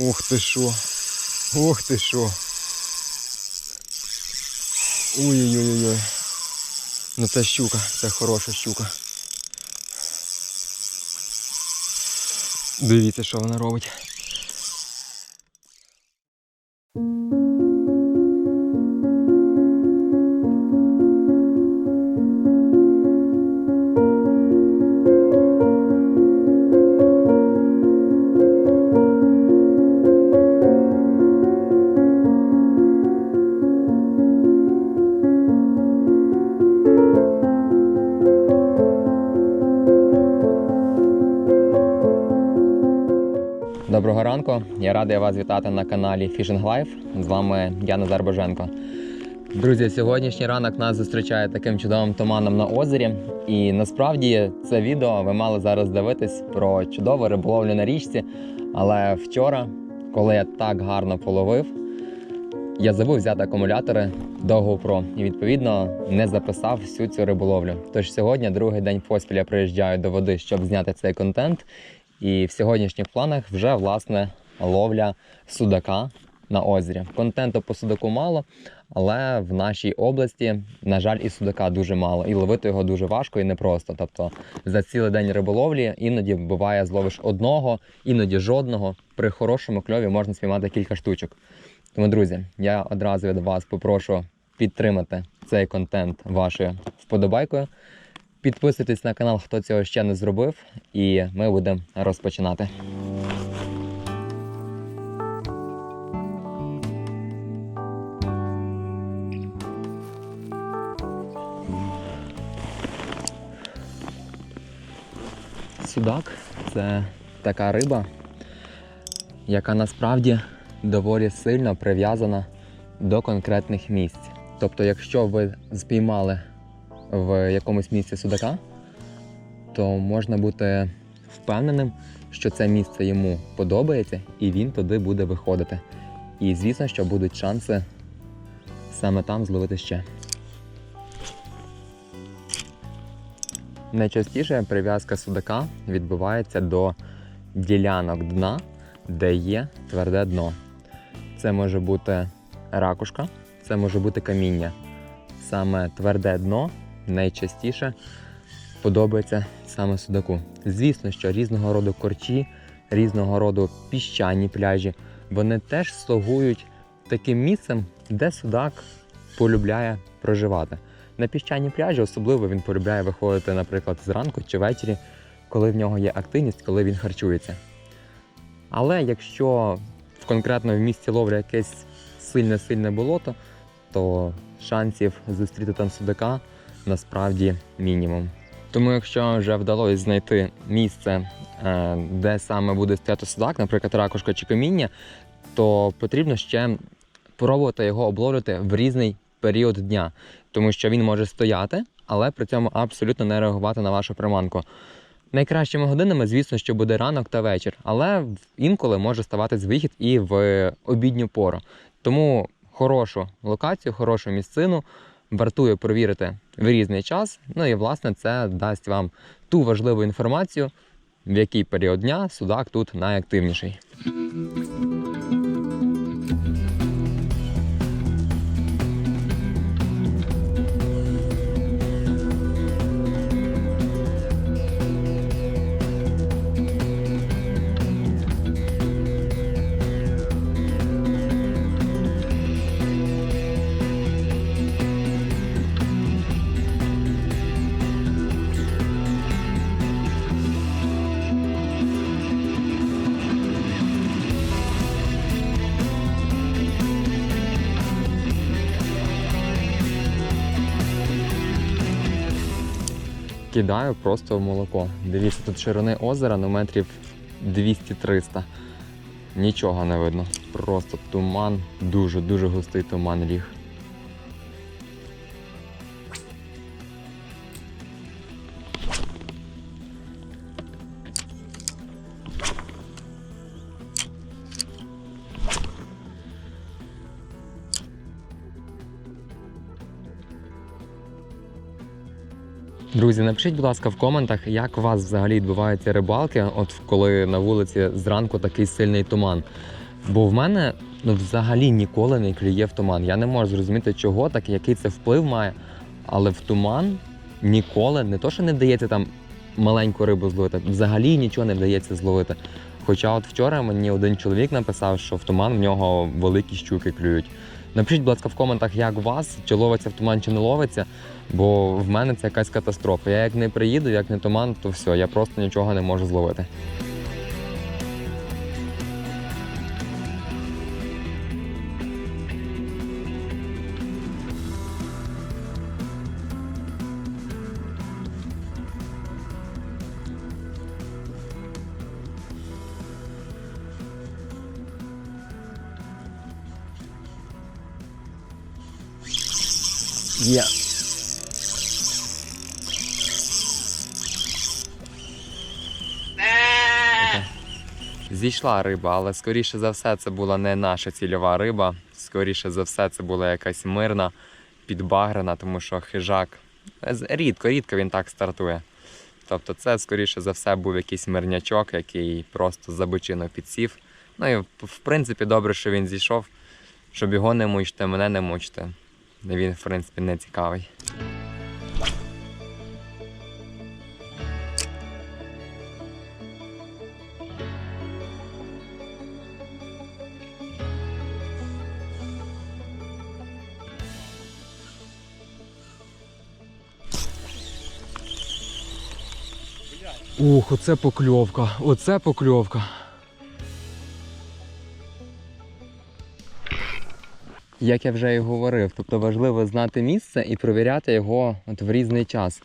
Ух ти що. Ух ти що. Ой-ой-ой-ой. Ну це щука, це хороша щука. Дивіться, що вона робить. Я радий вас вітати на каналі Fishing Life. З вами я Назар Боженко. Друзі, сьогоднішній ранок нас зустрічає таким чудовим туманом на озері. І насправді це відео ви мали зараз дивитись про чудову риболовлю на річці. Але вчора, коли я так гарно половив, я забув взяти акумулятори до GoPro і відповідно не записав всю цю риболовлю. Тож сьогодні, другий день поспіль, я приїжджаю до води, щоб зняти цей контент. І в сьогоднішніх планах вже власне ловля судака на озері. Контенту по судаку мало, але в нашій області, на жаль, і судака дуже мало, і ловити його дуже важко і непросто. Тобто за цілий день риболовлі іноді буває зловиш одного, іноді жодного. При хорошому кльові можна спіймати кілька штучок. Тому, друзі, я одразу від вас попрошу підтримати цей контент вашою вподобайкою. Підписуйтесь на канал, хто цього ще не зробив, і ми будемо розпочинати. Судак це така риба, яка насправді доволі сильно прив'язана до конкретних місць. Тобто, якщо ви спіймали в якомусь місці судака, то можна бути впевненим, що це місце йому подобається і він туди буде виходити. І звісно, що будуть шанси саме там зловити ще. Найчастіше прив'язка судака відбувається до ділянок дна, де є тверде дно. Це може бути ракушка, це може бути каміння. Саме тверде дно найчастіше подобається саме судаку. Звісно, що різного роду корчі, різного роду піщані пляжі, вони теж слугують таким місцем, де судак полюбляє проживати. На піщані пляжі особливо він полюбляє виходити, наприклад, зранку чи ввечері, коли в нього є активність, коли він харчується. Але якщо конкретно в місці ловля якесь сильне-сильне болото, то шансів зустріти там судака насправді мінімум. Тому, якщо вже вдалося знайти місце, е, де саме буде стояти судак, наприклад, ракушка чи каміння, то потрібно ще пробувати його обловлювати в різний період дня, тому що він може стояти, але при цьому абсолютно не реагувати на вашу приманку. Найкращими годинами, звісно, що буде ранок та вечір, але інколи може ставатись вихід і в обідню пору. Тому хорошу локацію, хорошу місцину вартує провірити в різний час. Ну і власне це дасть вам ту важливу інформацію, в який період дня судак тут найактивніший. Кидаю просто в молоко. Дивіться, тут ширини озера на метрів 200-300. Нічого не видно. Просто туман, дуже-дуже густий туман ліг. Друзі, напишіть, будь ласка, в коментах, як у вас взагалі відбуваються рибалки, от коли на вулиці зранку такий сильний туман. Бо в мене ну, взагалі ніколи не клює в туман. Я не можу зрозуміти, чого так, який це вплив має. Але в туман ніколи не то, що не вдається там маленьку рибу зловити, взагалі нічого не вдається зловити. Хоча от вчора мені один чоловік написав, що в туман в нього великі щуки клюють. Напишіть, будь ласка, в коментах, як у вас, чи ловиться в туман, чи не ловиться, бо в мене це якась катастрофа. Я як не приїду, як не туман, то все, я просто нічого не можу зловити. Зійшла риба, але скоріше за все це була не наша цільова риба. Скоріше за все, це була якась мирна, підбагрена, тому що хижак рідко, рідко він так стартує. Тобто це, скоріше за все, був якийсь мирнячок, який просто за бочину підсів. Ну і в принципі добре, що він зійшов, щоб його не мучити, мене не мучити. Він, в принципі, не цікавий. Ух, оце покльовка, оце покльовка. Як я вже і говорив, тобто важливо знати місце і провіряти його от в різний час.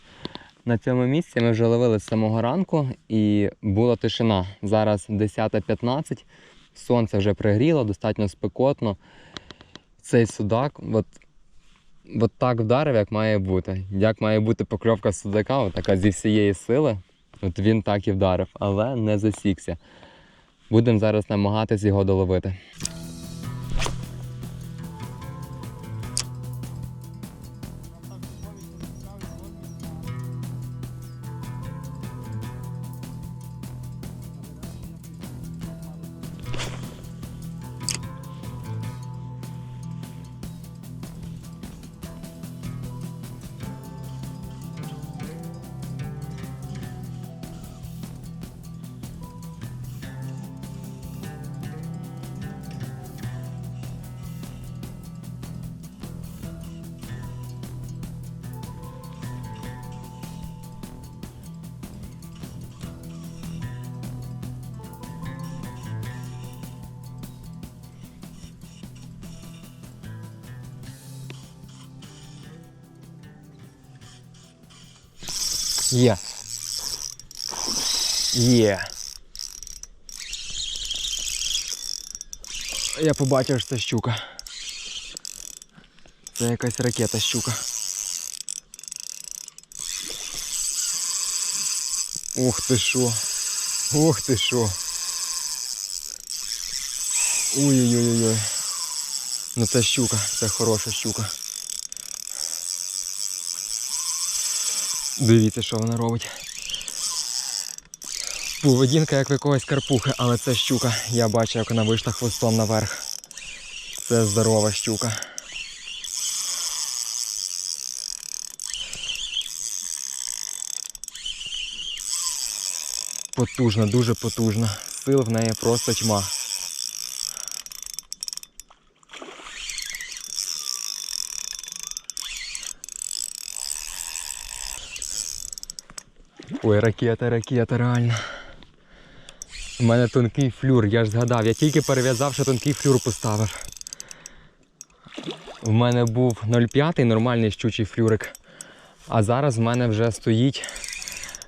На цьому місці ми вже ловили з самого ранку і була тишина. Зараз 10.15, сонце вже пригріло, достатньо спекотно. Цей судак, от, от так вдарив, як має бути. Як має бути покльовка судака, от така зі всієї сили. От він так і вдарив, але не засікся. Будемо зараз намагатись його доловити. Є. Є. Я побачив, що це щука. Це якась ракета щука. Ух ти що. Ух ти що. Ой-ой-ой-ой. Ну це щука, це хороша щука. Дивіться, що вона робить. Поведінка як в якогось карпухи, але це щука. Я бачу, як вона вийшла хвостом наверх. Це здорова щука. Потужна, дуже потужна. Сил в неї просто тьма. Ой, ракета, ракета, реально. У мене тонкий флюр, я ж згадав, я тільки перев'язав, що тонкий флюр поставив. В мене був 0,5 нормальний щучий флюрик. А зараз в мене вже стоїть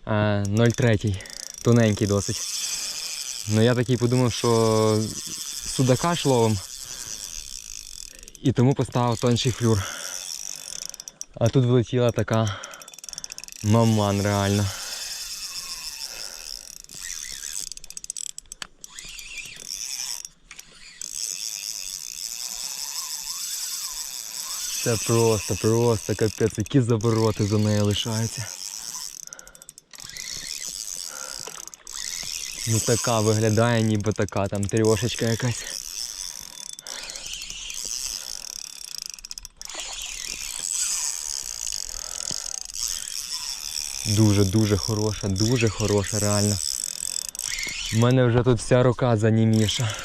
е, 0,3, тоненький досить. Ну я такий подумав, що судака ж ловим. І тому поставив тонший флюр. А тут влетіла така маман реально. Це просто, просто капець, які завороти за нею лишаються. Ну така виглядає, ніби така там трьошечка якась. Дуже-дуже хороша, дуже хороша реально. У мене вже тут вся рука заніміша.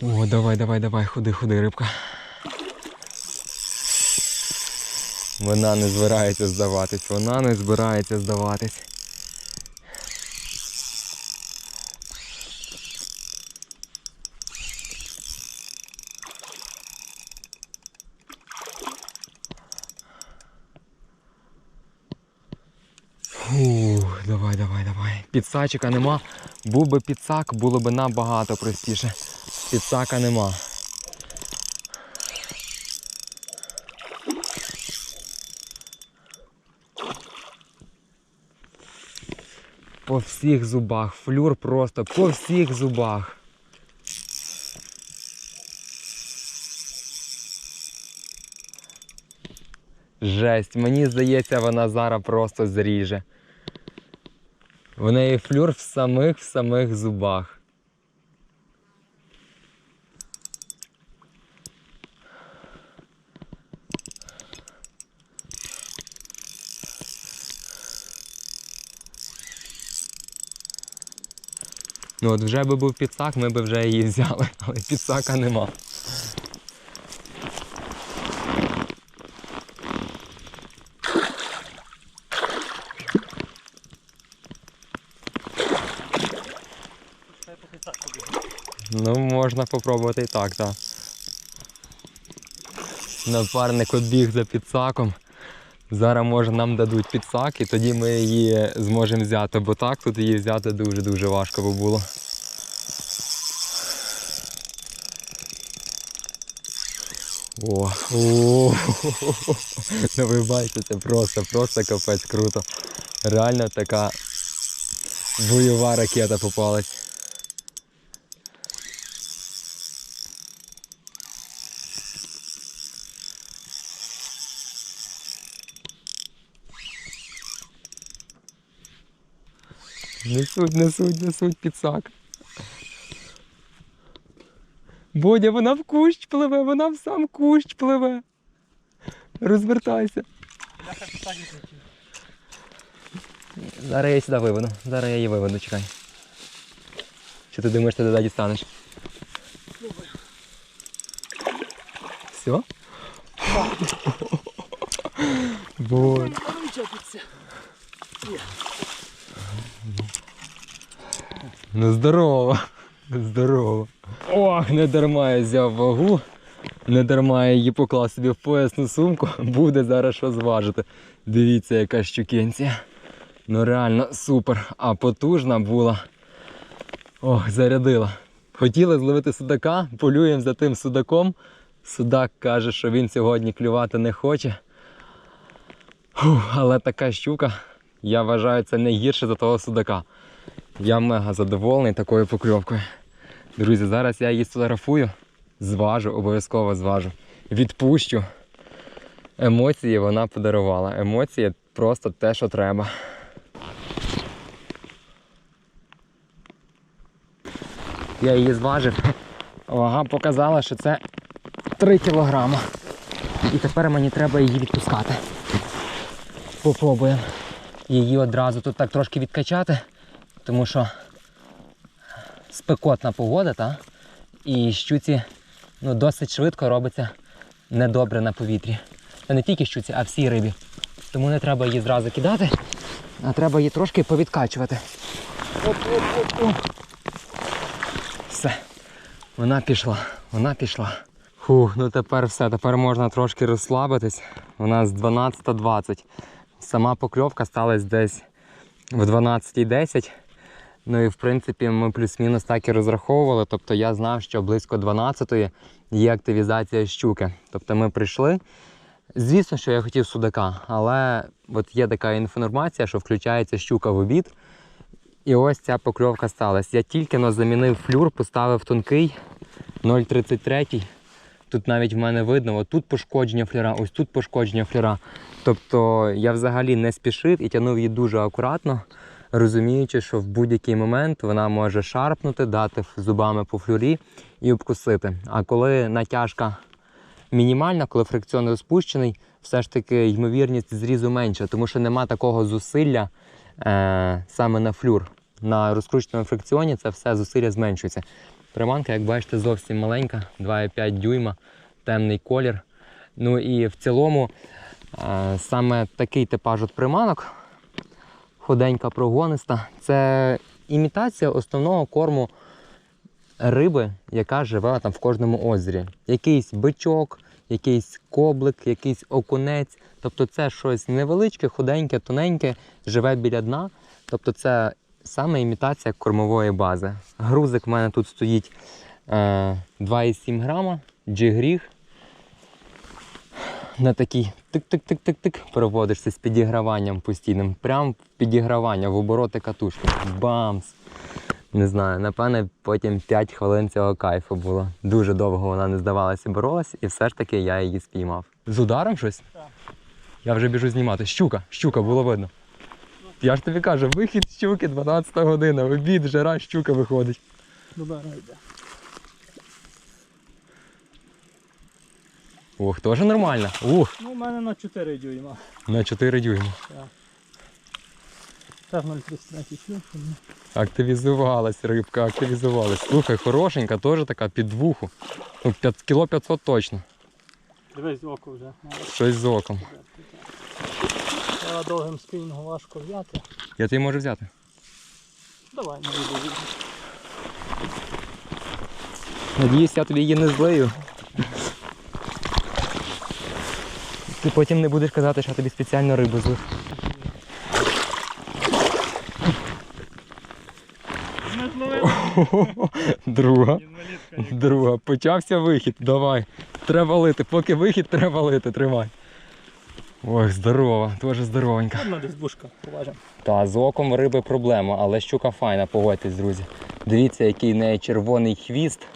О, давай, давай, давай, ходи, ходи, рибка. Вона не збирається здаватись, вона не збирається здаватись. Фух, давай, давай, давай. Підсачика нема. Був би підсак, було б набагато простіше. Підсака нема. По всіх зубах. Флюр просто по всіх зубах. Жесть, мені здається, вона зараз просто зріже. В неї флюр в самих в самих зубах. Ну от вже би був підсак, ми б вже її взяли, але підсака нема. Ну, можна попробувати і так, так. Напарник обіг за підсаком. Зараз може нам дадуть підсак і тоді ми її зможемо взяти, бо так тут її взяти дуже-дуже важко би було. О, о, ну ви бачите, просто, просто капець круто. Реально така бойова ракета попалась. Несуть, несуть, несуть підсак. Бодя, вона в кущ пливе, вона в сам кущ пливе. Розвертайся. Зараз я сюди виведу. Зараз я її виведу, чекай. Чи ти думаєш, ти туди дістанеш? Все? Боже. Ну здорово. Здорово. Ох, не дарма я взяв вагу. Не дарма я її поклав собі в поясну сумку. Буде зараз що зважити. Дивіться, яка щукенція. Ну реально супер. А потужна була. Ох, зарядила. Хотіли зловити судака, полюємо за тим судаком. Судак каже, що він сьогодні клювати не хоче. Фух, але така щука, я вважаю, це не за того судака. Я мега задоволений такою покльовкою. Друзі, зараз я її сфотографую, зважу, обов'язково зважу. Відпущу. Емоції вона подарувала. Емоції просто те, що треба. Я її зважив. Вага показала, що це 3 кілограма. І тепер мені треба її відпускати. Попробуємо її одразу тут так трошки відкачати, тому що спекотна погода, та? і щуці ну, досить швидко робиться недобре на повітрі. Та не тільки щуці, а всій рибі. Тому не треба її зразу кидати, а треба її трошки повідкачувати. Оп-оп-оп-оп. Все. Вона пішла, вона пішла. Фух, ну тепер все, тепер можна трошки розслабитись. У нас 12.20. Сама покльовка сталася десь в 12.10. Ну і в принципі ми плюс-мінус так і розраховували. Тобто я знав, що близько 12-ї є активізація щуки. Тобто ми прийшли. Звісно, що я хотів судака, але от є така інформація, що включається щука в обід. І ось ця покльовка сталася. Я тільки но замінив флюр, поставив тонкий 0,33. Тут навіть в мене видно, от пошкодження флюра, ось тут пошкодження флюра. Тобто я взагалі не спішив і тягнув її дуже акуратно, розуміючи, що в будь-який момент вона може шарпнути, дати зубами по флюрі і обкусити. А коли натяжка мінімальна, коли фрикціон розпущений, все ж таки ймовірність зрізу менша, тому що нема такого зусилля е, саме на флюр. На розкрученому фрикціоні це все зусилля зменшується. Приманка, як бачите, зовсім маленька, 2,5 дюйма, темний колір. Ну і в цілому е, саме такий типаж от приманок, худенька, прогониста, це імітація основного корму риби, яка живе там в кожному озері. Якийсь бичок, якийсь коблик, якийсь окунець. Тобто це щось невеличке, худеньке, тоненьке, живе біля дна. Тобто це саме імітація кормової бази. Грузик в мене тут стоїть е, 2,7 грама, джигріг. На такий тик-тик-тик-тик-тик переводишся з підіграванням постійним. Прям в підігравання, в обороти катушки. Бамс! Не знаю, напевне, потім 5 хвилин цього кайфу було. Дуже довго вона не здавалася, боролась, і все ж таки я її спіймав. З ударом щось? Так. Я вже біжу знімати. Щука, щука, було видно. Я ж тобі кажу, вихід щуки 12 година, обід, жара, щука виходить. Добре, йде. Ох, теж нормально. Ух, Ну, у мене на 4 дюйма. на 4 дюйма. Теж 0,33 шлюб. Активізувалась рибка, активізувалась. Слухай, хорошенька, теж така під вуху. Ну, 5, кіло 500 точно. Дивись око вже. Щось з оком. Я довгим спінінгом важко взяти. Я тобі можу взяти. Давай, не буду. Надіюсь, я тобі її не злию. Ти потім не будеш казати, що я тобі спеціально рибу злив. Друга. Друга. Почався вихід. Давай. Треба лити. Поки вихід, треба лити. Тримай. Ой, здорова, дуже здоровенька. Одна десь бушка, поважимо. Та з оком риби проблема, але щука файна, погодьтесь, друзі. Дивіться, який в неї червоний хвіст.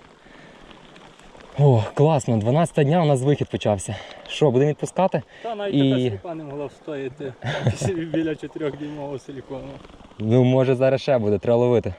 О, класно, 12 дня у нас вихід почався. Що, будемо відпускати? Та навіть І- така сліпа не могла встояти біля 4 дюймового силікону. Ну, може, зараз ще буде, треба ловити.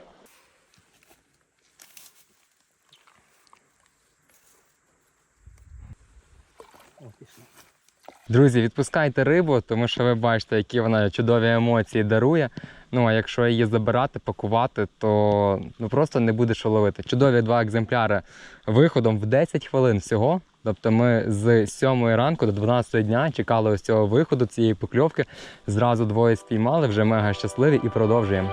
Друзі, відпускайте рибу, тому що ви бачите, які вона чудові емоції дарує. Ну а якщо її забирати, пакувати, то ну просто не буде що ловити. Чудові два екземпляри виходом в 10 хвилин всього. Тобто ми з 7 ранку до 12 дня чекали ось цього виходу, цієї покльовки. Зразу двоє спіймали, вже мега щасливі і продовжуємо.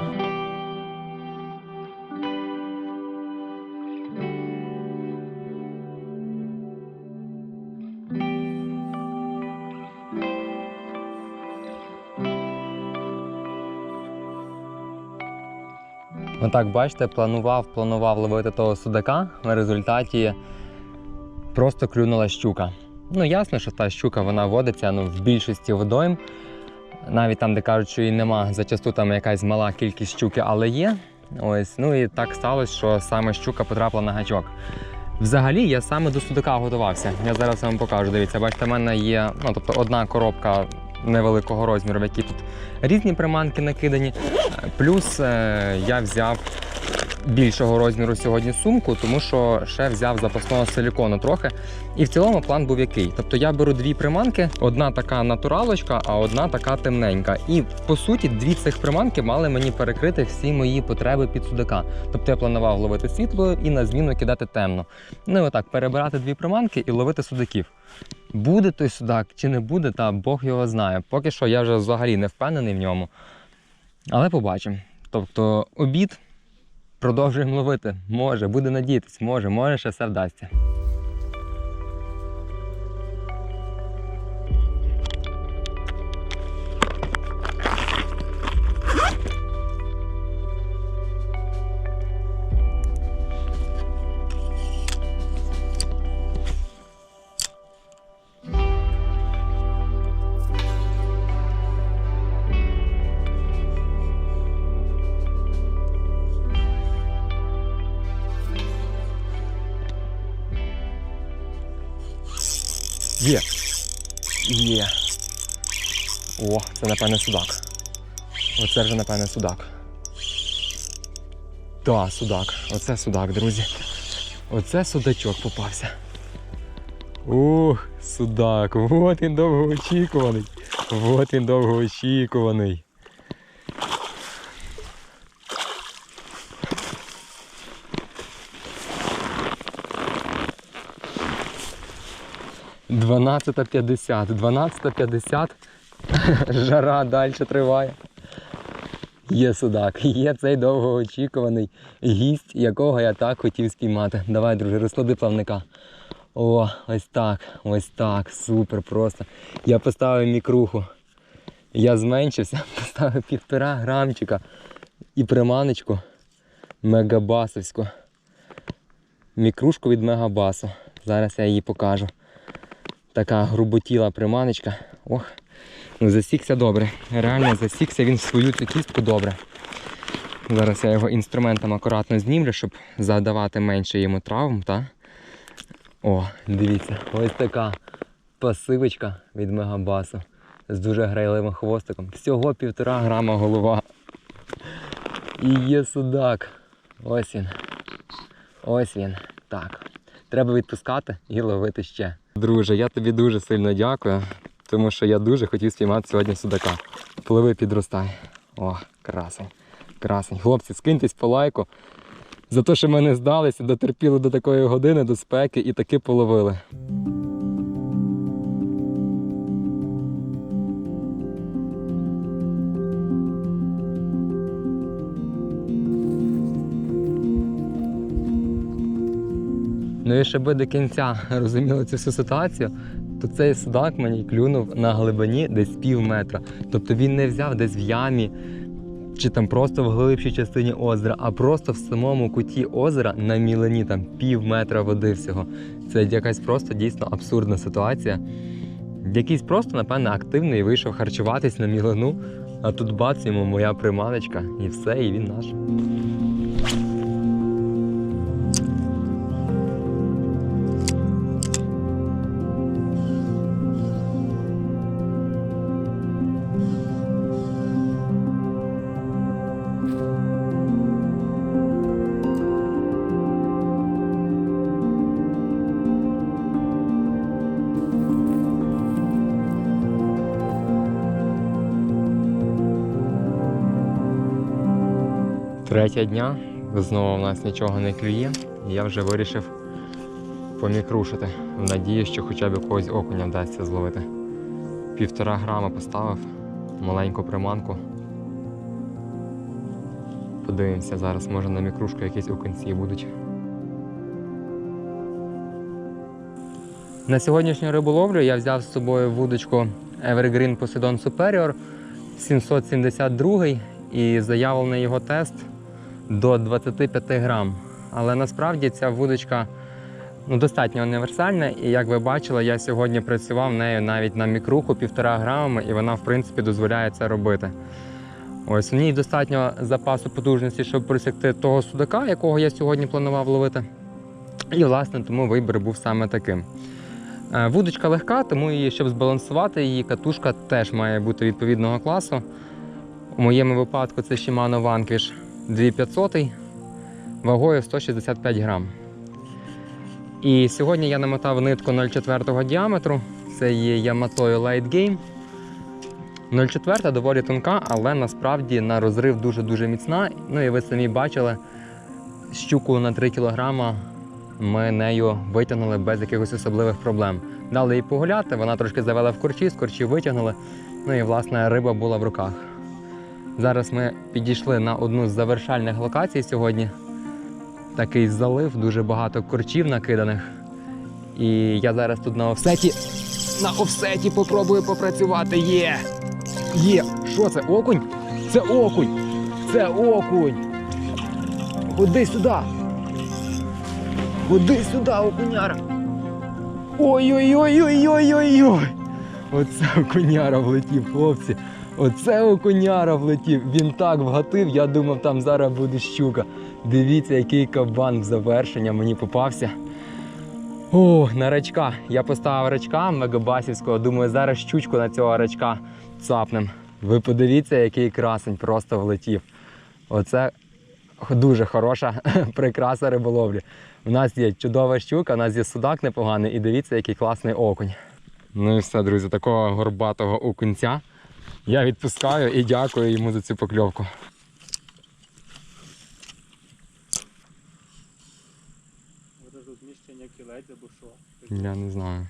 Отак, бачите, планував, планував ловити того судака. В результаті просто клюнула щука. Ну, ясно, що та щука вона водиться ну, в більшості водойм. Навіть там, де кажуть, що її нема, зачасту там якась мала кількість щуки, але є. Ось, ну і так сталося, що саме щука потрапила на гачок. Взагалі, я саме до судака готувався. Я зараз вам покажу. Дивіться, бачите, в мене є ну, тобто одна коробка невеликого розміру, в які тут різні приманки накидані. Плюс е, я взяв більшого розміру сьогодні сумку, тому що ще взяв запасного силікону трохи. І в цілому план був який. Тобто я беру дві приманки, одна така натуралочка, а одна така темненька. І по суті, дві цих приманки мали мені перекрити всі мої потреби під судака. Тобто я планував ловити світло і на зміну кидати темно. Ну і отак, перебирати дві приманки і ловити судаків. Буде той судак чи не буде, та Бог його знає. Поки що я вже взагалі не впевнений в ньому. Але побачимо. Тобто обід продовжуємо ловити. Може, буде надіятись, може, може, ще все вдасться. Є. Є. О, це напевне судак. Оце вже напевне судак. Так, судак. Оце судак, друзі. Оце судачок попався. Ух, судак, от він довгоочікуваний. От він довгоочікуваний. Дванадцята п'ятдесят. Дванадцята п'ятдесят. Жара далі триває. Є судак, є цей довгоочікуваний гість, якого я так хотів спіймати. Давай, друже, розклади плавника. О, ось так, ось так, супер просто. Я поставив мікруху. Я зменшився, поставив півтора грамчика і приманочку мегабасовську. Мікрушку від мегабасу. Зараз я її покажу. Така груботіла приманочка. Ох, ну засікся добре. Реально засікся він в свою цю кістку добре. Зараз я його інструментом акуратно знімлю, щоб завдавати менше йому травм, та? О, дивіться, ось така пасивочка від мегабасу з дуже грайливим хвостиком. Всього півтора грама голова. І є судак. Ось він. Ось він. Так. Треба відпускати і ловити ще. Друже, я тобі дуже сильно дякую, тому що я дуже хотів спіймати сьогодні судака. Пливи підростай. О, красень. Красень. Хлопці, скиньтесь по лайку. За те, що ми не здалися, дотерпіли до такої години, до спеки і таки половили. Ну і щоб до кінця розуміли цю всю ситуацію, то цей судак мені клюнув на глибині десь пів метра. Тобто він не взяв десь в ямі чи там просто в глибшій частині озера, а просто в самому куті озера на мілині там пів метра води всього. Це якась просто дійсно абсурдна ситуація. Якийсь просто, напевно, активний вийшов харчуватись на мілину, а тут бац йому моя приманочка, і все, і він наш. Третя дня, знову в нас нічого не клює, і я вже вирішив помікрушити, в надії, що хоча б якогось окуня вдасться зловити. Півтора грама поставив, маленьку приманку. Подивимося зараз, може на мікрушку якісь окунці будуть. На сьогоднішню риболовлю я взяв з собою вудочку Evergreen Poseidon Superior 772 і заявлений його тест до 25 грам. Але насправді ця вудочка ну, достатньо універсальна, і як ви бачили, я сьогодні працював нею навіть на мікруху півтора грамами, і вона в принципі дозволяє це робити. Ось в ній достатньо запасу потужності, щоб просягти того судака, якого я сьогодні планував ловити. І, власне, тому вибір був саме таким. Е, Вудочка легка, тому її, щоб збалансувати, її катушка теж має бути відповідного класу. У моєму випадку це Shimano Vanquish 2500 вагою 165 грам. І сьогодні я намотав нитку 0,4 діаметру. Це є Yamato Light Game. 0,4 доволі тонка, але насправді на розрив дуже-дуже міцна. Ну і ви самі бачили, щуку на 3 кг ми нею витягнули без якихось особливих проблем. Дали їй погуляти, вона трошки завела в корчі, з корчі витягнули. Ну і власне риба була в руках. Зараз ми підійшли на одну з завершальних локацій сьогодні. Такий залив, дуже багато корчів накиданих. І я зараз тут на офсеті. На офсеті попробую попрацювати. Є! Є! Що це? Окунь? Це окунь! Це окунь! Ходи сюди! Ходи сюди, окуняра! Ой-ой-ой-ой-ой-ой-ой! Оце окуняра влетів, хлопці. Оце окуняра влетів. Він так вгатив, я думав, там зараз буде щука. Дивіться, який кабан в завершення мені попався. О, на рачка. Я поставив рачка мегабасівського. Думаю, зараз щучку на цього рачка цапнем. Ви подивіться, який красень просто влетів. Оце дуже хороша прикраса риболовлі. У нас є чудова щука, у нас є судак непоганий, і дивіться, який класний окунь. Ну і все, друзі, такого горбатого окунця я відпускаю і дякую йому за цю покльовку. Я не знаю.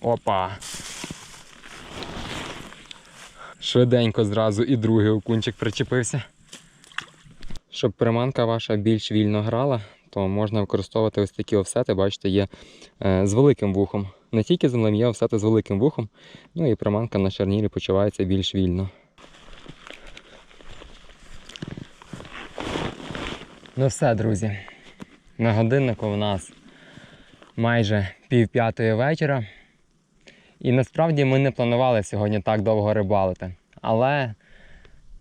Опа. Швиденько зразу і другий окунчик причепився. Щоб приманка ваша більш вільно грала, то можна використовувати ось такі офсети, бачите, є е, з великим вухом. Не тільки землем, є офсети з великим вухом. Ну і приманка на шарнірі почувається більш вільно. Ну все, друзі. На годиннику в нас майже пів п'ятої вечора. І насправді ми не планували сьогодні так довго рибалити. Але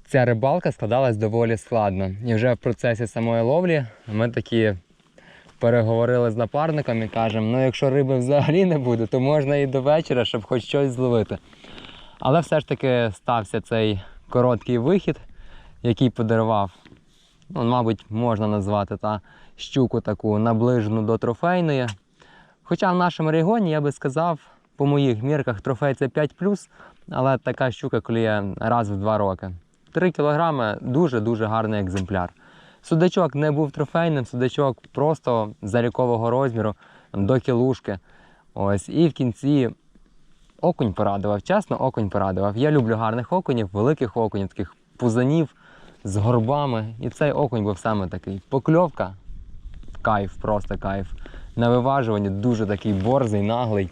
ця рибалка складалась доволі складно. І вже в процесі самої ловлі ми такі переговорили з напарником і кажемо, ну якщо риби взагалі не буде, то можна і до вечора, щоб хоч щось зловити. Але все ж таки стався цей короткий вихід, який подарував, ну, мабуть, можна назвати та щуку таку наближену до трофейної. Хоча в нашому регіоні я би сказав, по моїх мірках трофей це 5 але така щука клює раз в два роки. 3 кілограми дуже-дуже гарний екземпляр. Судачок не був трофейним, судачок просто залікового розміру до кілушки. Ось, і в кінці окунь порадував. Чесно, окунь порадував. Я люблю гарних окунів, великих окунів, таких пузанів з горбами. І цей окунь був саме такий. Покльовка кайф, просто кайф. На виважуванні дуже такий борзий, наглий.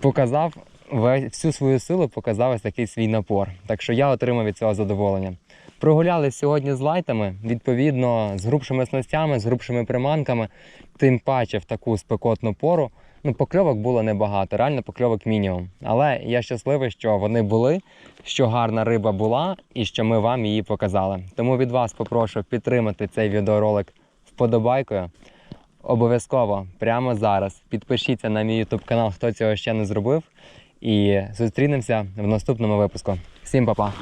Показав всю свою силу, показав ось такий свій напор. Так що я отримав від цього задоволення. Прогулялись сьогодні з лайтами, відповідно, з грубшими снастями, з грубшими приманками, тим паче в таку спекотну пору. Ну, покльовок було небагато, реально покльовок мінімум. Але я щасливий, що вони були, що гарна риба була і що ми вам її показали. Тому від вас попрошу підтримати цей відеоролик вподобайкою. Обов'язково прямо зараз підпишіться на мій YouTube канал, хто цього ще не зробив. І зустрінемося в наступному випуску. Всім па-па!